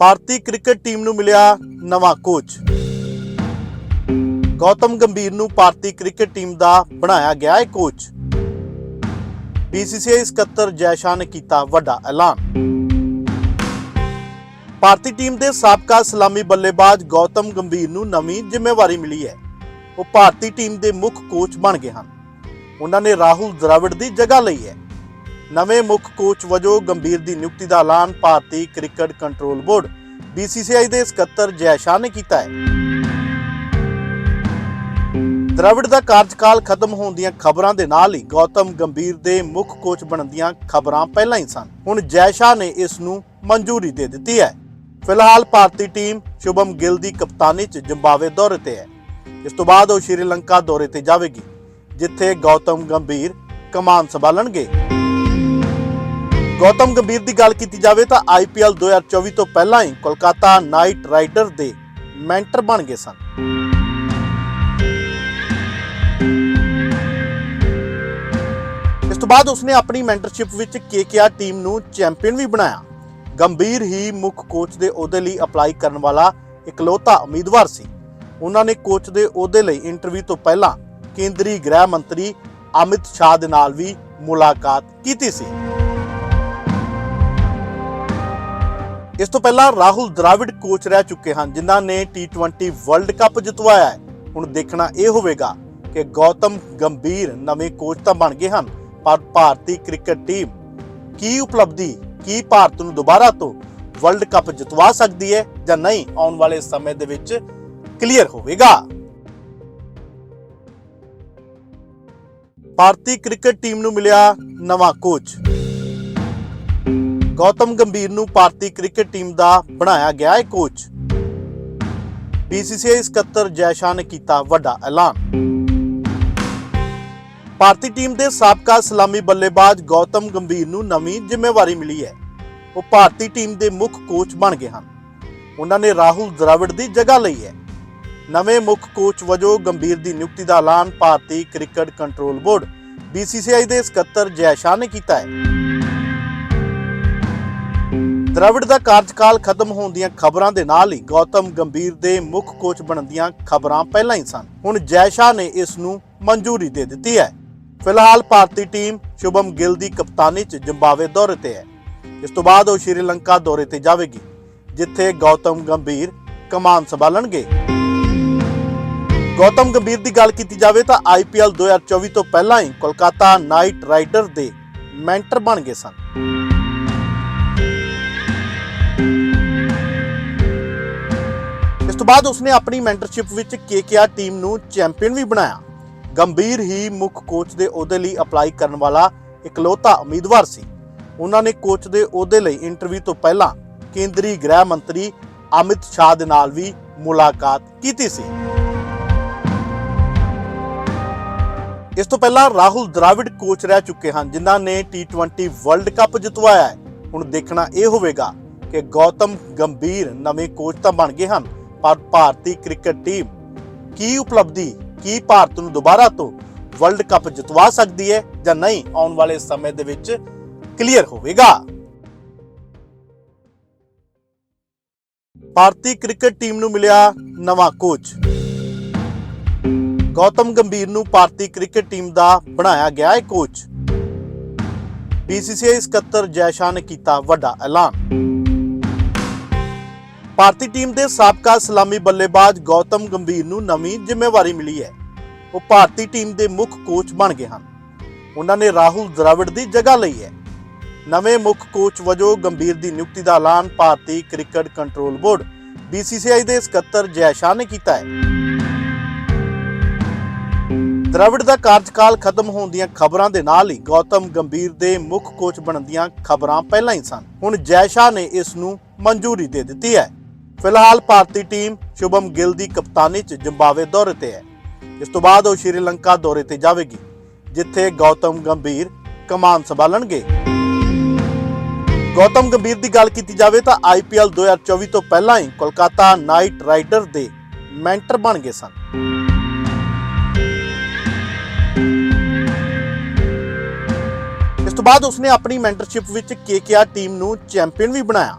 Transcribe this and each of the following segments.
ਭਾਰਤੀ cricket team ਨੂੰ ਮਿਲਿਆ ਨਵਾਂ ਕੋਚ। ਗੌਤਮ ਗੰਭੀਰ ਨੂੰ ਭਾਰਤੀ ਕ੍ਰਿਕਟ ਟੀਮ ਦਾ ਬਣਾਇਆ ਗਿਆ ਹੈ ਕੋਚ। BCCI ਸਕੱਤਰ ਜੈਸ਼ਾਹ ਨੇ ਕੀਤਾ ਵੱਡਾ ਐਲਾਨ। ਭਾਰਤੀ ਟੀਮ ਦੇ ਸਾਬਕਾ ਸਲਾਮੀ ਬੱਲੇਬਾਜ਼ ਗੌਤਮ ਗੰਭੀਰ ਨੂੰ ਨਵੀਂ ਜ਼ਿੰਮੇਵਾਰੀ ਮਿਲੀ ਹੈ। ਉਹ ਭਾਰਤੀ ਟੀਮ ਦੇ ਮੁੱਖ ਕੋਚ ਬਣ ਗਏ ਹਨ। ਉਹਨਾਂ ਨੇ ਰਾਹੁਲ ਦ੍ਰਵਿੜ ਦੀ ਜਗ੍ਹਾ ਲਈ ਹੈ। ਨਵੇਂ ਮੁੱਖ ਕੋਚ ਵਜੋਂ ਗੰਭੀਰ ਦੀ ਨਿਯੁਕਤੀ ਦਾ ਐਲਾਨ ਭਾਰਤੀ ਕ੍ਰਿਕਟ ਕੰਟਰੋਲ ਬੋਰਡ। BCCI ਦੇ ਸਕੱਤਰ ਜੈ ਸ਼ਾਹ ਨੇ ਕੀਤਾ ਹੈ। ਦ੍ਰਵਿੜ ਦਾ ਕਾਰਜਕਾਲ ਖਤਮ ਹੋਣ ਦੀਆਂ ਖਬਰਾਂ ਦੇ ਨਾਲ ਹੀ ਗੌਤਮ ਗੰਭੀਰ ਦੇ ਮੁੱਖ ਕੋਚ ਬਣਨ ਦੀਆਂ ਖਬਰਾਂ ਪਹਿਲਾਂ ਹੀ ਸਨ। ਹੁਣ ਜੈ ਸ਼ਾਹ ਨੇ ਇਸ ਨੂੰ ਮਨਜ਼ੂਰੀ ਦੇ ਦਿੱਤੀ ਹੈ। ਫਿਲਹਾਲ ਭਾਰਤੀ ਟੀਮ ਸ਼ੁਭਮ ਗਿੱਲ ਦੀ ਕਪਤਾਨੀ 'ਚ ਜ਼ਿੰਬਾਬਵੇ ਦੌਰੇ ਤੇ ਹੈ। ਇਸ ਤੋਂ ਬਾਅਦ ਉਹ ਸ਼੍ਰੀਲੰਕਾ ਦੌਰੇ ਤੇ ਜਾਵੇਗੀ, ਜਿੱਥੇ ਗੌਤਮ ਗੰਭੀਰ ਕਮਾਨ ਸੰਭਾਲਣਗੇ। ਗੌਤਮ ਗੰਭੀਰ ਦੀ ਗੱਲ ਕੀਤੀ ਜਾਵੇ ਤਾਂ IPL 2024 ਤੋਂ ਪਹਿਲਾਂ ਹੀ ਕੋਲਕਾਤਾ ਨਾਈਟ ਰਾਈਡਰ ਦੇ ਮੈਂਟਰ ਬਣ ਗਏ ਸਨ। ਇਸ ਤੋਂ ਬਾਅਦ ਉਸਨੇ ਆਪਣੀ ਮੈਂਟਰਸ਼ਿਪ ਵਿੱਚ KKR ਟੀਮ ਨੂੰ ਚੈਂਪੀਅਨ ਵੀ ਬਣਾਇਆ। ਗੰਭੀਰ ਹੀ ਮੁੱਖ ਕੋਚ ਦੇ ਅਹੁਦੇ ਲਈ ਅਪਲਾਈ ਕਰਨ ਵਾਲਾ ਇਕਲੌਤਾ ਉਮੀਦਵਾਰ ਸੀ। ਉਹਨਾਂ ਨੇ ਕੋਚ ਦੇ ਅਹੁਦੇ ਲਈ ਇੰਟਰਵਿਊ ਤੋਂ ਪਹਿਲਾਂ ਕੇਂਦਰੀ ਗ੍ਰਹਿ ਮੰਤਰੀ ਅਮਿਤ ਸ਼ਾਹ ਦੇ ਨਾਲ ਵੀ ਮੁਲਾਕਾਤ ਕੀਤੀ ਸੀ। ਇਸ ਤੋਂ ਪਹਿਲਾਂ ਰਾਹੁਲ ਦਰਾਵਿਡ ਕੋਚ ਰਹਿ ਚੁੱਕੇ ਹਨ, ਜਿਨ੍ਹਾਂ ਨੇ T20 ਵਰਲਡ ਕੱਪ ਜਿਤਵਾਇਆ ਹੈ। ਹੁਣ ਦੇਖਣਾ ਇਹ ਹੋਵੇਗਾ ਕਿ ਗੌਤਮ ਗੰਭੀਰ ਨਵੇਂ ਕੋਚ ਤਾਂ ਬਣ ਗਏ ਹਨ, ਪਰ ਭਾਰਤੀ ਕ੍ਰਿਕਟ ਟੀਮ ਕੀ ਉਪਲਬਧੀ, ਕੀ ਭਾਰਤ ਨੂੰ ਦੁਬਾਰਾ ਤੋਂ ਵਰਲਡ ਕੱਪ ਜਿਤਵਾ ਸਕਦੀ ਹੈ ਜਾਂ ਨਹੀਂ, ਆਉਣ ਵਾਲੇ ਸਮੇਂ ਦੇ ਵਿੱਚ ਕਲੀਅਰ ਹੋਵੇਗਾ। ਭਾਰਤੀ ਕ੍ਰਿਕਟ ਟੀਮ ਨੂੰ ਮਿਲਿਆ ਨਵਾਂ ਕੋਚ। ਗੌਤਮ ਗੰਭੀਰ ਨੂੰ ਭਾਰਤੀ ਕ੍ਰਿਕਟ ਟੀਮ ਦਾ ਬਣਾਇਆ ਗਿਆ ਹੈ ਕੋਚ। BCCI ਸਕੱਤਰ ਜੈਸ਼ਾਹ ਨੇ ਕੀਤਾ ਵੱਡਾ ਐਲਾਨ। ਭਾਰਤੀ ਟੀਮ ਦੇ ਸਾਬਕਾ ਸਲਾਮੀ ਬੱਲੇਬਾਜ਼ ਗੌਤਮ ਗੰਭੀਰ ਨੂੰ ਨਵੀਂ ਜ਼ਿੰਮੇਵਾਰੀ ਮਿਲੀ ਹੈ। ਉਹ ਭਾਰਤੀ ਟੀਮ ਦੇ ਮੁੱਖ ਕੋਚ ਬਣ ਗਏ ਹਨ। ਉਹਨਾਂ ਨੇ ਰਾਹੁਲ ਦ੍ਰਵਿੜ ਦੀ ਜਗ੍ਹਾ ਲਈ ਹੈ। ਨਵੇਂ ਮੁੱਖ ਕੋਚ ਵਜੋਂ ਗੰਭੀਰ ਦੀ ਨਿਯੁਕਤੀ ਦਾ ਐਲਾਨ ਭਾਰਤੀ ਕ੍ਰਿਕਟ ਕੰਟਰੋਲ ਬੋਰਡ BCCI ਦੇ ਸਕੱਤਰ ਜੈ ਸ਼ਾਹ ਨੇ ਕੀਤਾ ਹੈ। ਦ੍ਰਵਿੜ ਦਾ ਕਾਰਜਕਾਲ ਖਤਮ ਹੋਣ ਦੀਆਂ ਖਬਰਾਂ ਦੇ ਨਾਲ ਹੀ ਗੌਤਮ ਗੰਭੀਰ ਦੇ ਮੁੱਖ ਕੋਚ ਬਣਨ ਦੀਆਂ ਖਬਰਾਂ ਪਹਿਲਾਂ ਹੀ ਸਨ। ਹੁਣ ਜੈ ਸ਼ਾਹ ਨੇ ਇਸ ਨੂੰ ਮਨਜ਼ੂਰੀ ਦੇ ਦਿੱਤੀ ਹੈ। ਫਿਲਹਾਲ ਭਾਰਤੀ ਟੀਮ ਸ਼ੁਭਮ ਗਿੱਲ ਦੀ ਕਪਤਾਨੀ 'ਚ ਜ਼ਿੰਬਾਬਵੇ ਦੌਰੇ ਤੇ ਹੈ। ਇਸ ਤੋਂ ਬਾਅਦ ਉਹ ਸ਼੍ਰੀਲੰਕਾ ਦੌਰੇ ਤੇ ਜਾਵੇਗੀ, ਜਿੱਥੇ ਗੌਤਮ ਗੰਭੀਰ ਕਮਾਨ ਸੰਭਾਲਣਗੇ। ਗੌਤਮ ਗੰਭੀਰ ਦੀ ਗੱਲ ਕੀਤੀ ਜਾਵੇ ਤਾਂ IPL 2024 ਤੋਂ ਪਹਿਲਾਂ ਹੀ ਕੋਲਕਾਤਾ ਨਾਈਟ ਰਾਈਡਰ ਦੇ ਮੈਂਟਰ ਬਣ ਗਏ ਸਨ। ਬਾਅਦ ਉਸਨੇ ਆਪਣੀ ਮੈਂਟਰਸ਼ਿਪ ਵਿੱਚ KKR ਟੀਮ ਨੂੰ ਚੈਂਪੀਅਨ ਵੀ ਬਣਾਇਆ। ਗੰਭੀਰ ਹੀ ਮੁੱਖ ਕੋਚ ਦੇ ਅਹੁਦੇ ਲਈ ਅਪਲਾਈ ਕਰਨ ਵਾਲਾ ਇਕਲੌਤਾ ਉਮੀਦਵਾਰ ਸੀ। ਉਹਨਾਂ ਨੇ ਕੋਚ ਦੇ ਅਹੁਦੇ ਲਈ ਇੰਟਰਵਿਊ ਤੋਂ ਪਹਿਲਾਂ ਕੇਂਦਰੀ ਗ੍ਰਹਿ ਮੰਤਰੀ ਅਮਿਤ ਸ਼ਾਹ ਦੇ ਨਾਲ ਵੀ ਮੁਲਾਕਾਤ ਕੀਤੀ ਸੀ। ਇਸ ਤੋਂ ਪਹਿਲਾਂ ਰਾਹੁਲ ਦਰਾਵਿਡ ਕੋਚ ਰਹਿ ਚੁੱਕੇ ਹਨ, ਜਿਨ੍ਹਾਂ ਨੇ T20 ਵਰਲਡ ਕੱਪ ਜਿਤਵਾਇਆ ਹੈ। ਹੁਣ ਦੇਖਣਾ ਇਹ ਹੋਵੇਗਾ ਕਿ ਗੌਤਮ ਗੰਭੀਰ ਨਵੇਂ ਕੋਚ ਤਾਂ ਬਣ ਗਏ ਹਨ। ਪਰ ਭਾਰਤੀ ਕ੍ਰਿਕਟ ਟੀਮ ਕੀ ਉਪਲਬਧੀ, ਕੀ ਭਾਰਤ ਨੂੰ ਦੁਬਾਰਾ ਤੋਂ ਵਰਲਡ ਕੱਪ ਜਿਤਵਾ ਸਕਦੀ ਹੈ ਜਾਂ ਨਹੀਂ, ਆਉਣ ਵਾਲੇ ਸਮੇਂ ਦੇ ਵਿੱਚ ਕਲੀਅਰ ਹੋਵੇਗਾ। ਭਾਰਤੀ ਕ੍ਰਿਕਟ ਟੀਮ ਨੂੰ ਮਿਲਿਆ ਨਵਾਂ ਕੋਚ। ਗੌਤਮ ਗੰਭੀਰ ਨੂੰ ਭਾਰਤੀ ਕ੍ਰਿਕਟ ਟੀਮ ਦਾ ਬਣਾਇਆ ਗਿਆ ਹੈ ਕੋਚ। BCCI ਸਕੱਤਰ ਜੈ ਸ਼ਾਹ ਨੇ ਕੀਤਾ ਵੱਡਾ ਐਲਾਨ। ਭਾਰਤੀ ਟੀਮ ਦੇ ਸਾਬਕਾ ਸਲਾਮੀ ਬੱਲੇਬਾਜ਼ ਗੌਤਮ ਗੰਭੀਰ ਨੂੰ ਨਵੀਂ ਜ਼ਿੰਮੇਵਾਰੀ ਮਿਲੀ ਹੈ। ਉਹ ਭਾਰਤੀ ਟੀਮ ਦੇ ਮੁੱਖ ਕੋਚ ਬਣ ਗਏ ਹਨ। ਉਹਨਾਂ ਨੇ ਰਾਹੁਲ ਦ੍ਰਵਿੜ ਦੀ ਜਗ੍ਹਾ ਲਈ ਹੈ। ਨਵੇਂ ਮੁੱਖ ਕੋਚ ਵਜੋਂ ਗੰਭੀਰ ਦੀ ਨਿਯੁਕਤੀ ਦਾ ਐਲਾਨ ਭਾਰਤੀ ਕ੍ਰਿਕਟ ਕੰਟਰੋਲ ਬੋਰਡ BCCI ਦੇ ਸਕੱਤਰ ਜੈ ਸ਼ਾਹ ਨੇ ਕੀਤਾ ਹੈ। ਦ੍ਰਵਿੜ ਦਾ ਕਾਰਜਕਾਲ ਖਤਮ ਹੋਣ ਦੀਆਂ ਖਬਰਾਂ ਦੇ ਨਾਲ ਹੀ ਗੌਤਮ ਗੰਭੀਰ ਦੇ ਮੁੱਖ ਕੋਚ ਬਣਨ ਦੀਆਂ ਖਬਰਾਂ ਪਹਿਲਾਂ ਹੀ ਸਨ। ਹੁਣ ਜੈ ਸ਼ਾਹ ਨੇ ਇਸ ਨੂੰ ਮਨਜ਼ੂਰੀ ਦੇ ਦਿੱਤੀ ਹੈ। ਫਿਲਹਾਲ ਭਾਰਤੀ ਟੀਮ ਸ਼ੁਭਮ ਗਿੱਲ ਦੀ ਕਪਤਾਨੀ 'ਚ ਜ਼ਿੰਬਾਬਵੇ ਦੌਰੇ ਤੇ ਹੈ। ਇਸ ਤੋਂ ਬਾਅਦ ਉਹ ਸ਼੍ਰੀਲੰਕਾ ਦੌਰੇ ਤੇ ਜਾਵੇਗੀ, ਜਿੱਥੇ ਗੌਤਮ ਗੰਭੀਰ ਕਮਾਨ ਸੰਭਾਲਣਗੇ। ਗੌਤਮ ਗੰਭੀਰ ਦੀ ਗੱਲ ਕੀਤੀ ਜਾਵੇ ਤਾਂ IPL 2024 ਤੋਂ ਪਹਿਲਾਂ ਹੀ ਕੋਲਕਾਤਾ ਨਾਈਟ ਰਾਈਡਰ ਦੇ ਮੈਂਟਰ ਬਣ ਗਏ ਸਨ। ਇਸ ਤੋਂ ਬਾਅਦ ਉਸਨੇ ਆਪਣੀ ਮੈਂਟਰਸ਼ਿਪ ਵਿੱਚ KKR ਟੀਮ ਨੂੰ ਚੈਂਪੀਅਨ ਵੀ ਬਣਾਇਆ।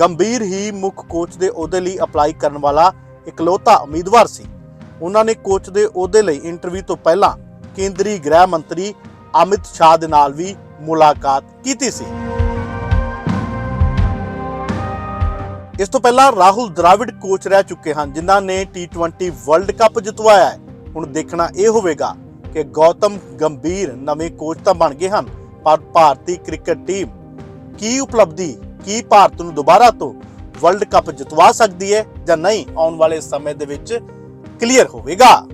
ਗੰਭੀਰ ਹੀ ਮੁੱਖ ਕੋਚ ਦੇ ਅਹੁਦੇ ਲਈ ਅਪਲਾਈ ਕਰਨ ਵਾਲਾ ਇਕਲੌਤਾ ਉਮੀਦਵਾਰ ਸੀ। ਉਹਨਾਂ ਨੇ ਕੋਚ ਦੇ ਅਹੁਦੇ ਲਈ ਇੰਟਰਵਿਊ ਤੋਂ ਪਹਿਲਾਂ ਕੇਂਦਰੀ ਗ੍ਰਹਿ ਮੰਤਰੀ ਅਮਿਤ ਸ਼ਾਹ ਦੇ ਨਾਲ ਵੀ ਮੁਲਾਕਾਤ ਕੀਤੀ ਸੀ। ਇਸ ਤੋਂ ਪਹਿਲਾਂ ਰਾਹੁਲ ਦਰਾਵਿਡ ਕੋਚ ਰਹਿ ਚੁੱਕੇ ਹਨ, ਜਿਨ੍ਹਾਂ ਨੇ T20 ਵਰਲਡ ਕੱਪ ਜਿਤਵਾਇਆ ਹੈ। ਹੁਣ ਦੇਖਣਾ ਇਹ ਹੋਵੇਗਾ ਕਿ ਗੌਤਮ ਗੰਭੀਰ ਨਵੇਂ ਕੋਚ ਤਾਂ ਬਣ ਗਏ ਹਨ, ਪਰ ਭਾਰਤੀ ਕ੍ਰਿਕਟ ਟੀਮ ਕੀ ਉਪਲਬਧੀ ਕੀ ਭਾਰਤ ਨੂੰ ਦੁਬਾਰਾ ਤੋਂ ਵਰਲਡ ਕੱਪ ਜਿਤਵਾ ਸਕਦੀ ਹੈ ਜਾਂ ਨਹੀਂ ਆਉਣ ਵਾਲੇ ਸਮੇਂ ਦੇ ਵਿੱਚ ਕਲੀਅਰ ਹੋਵੇਗਾ।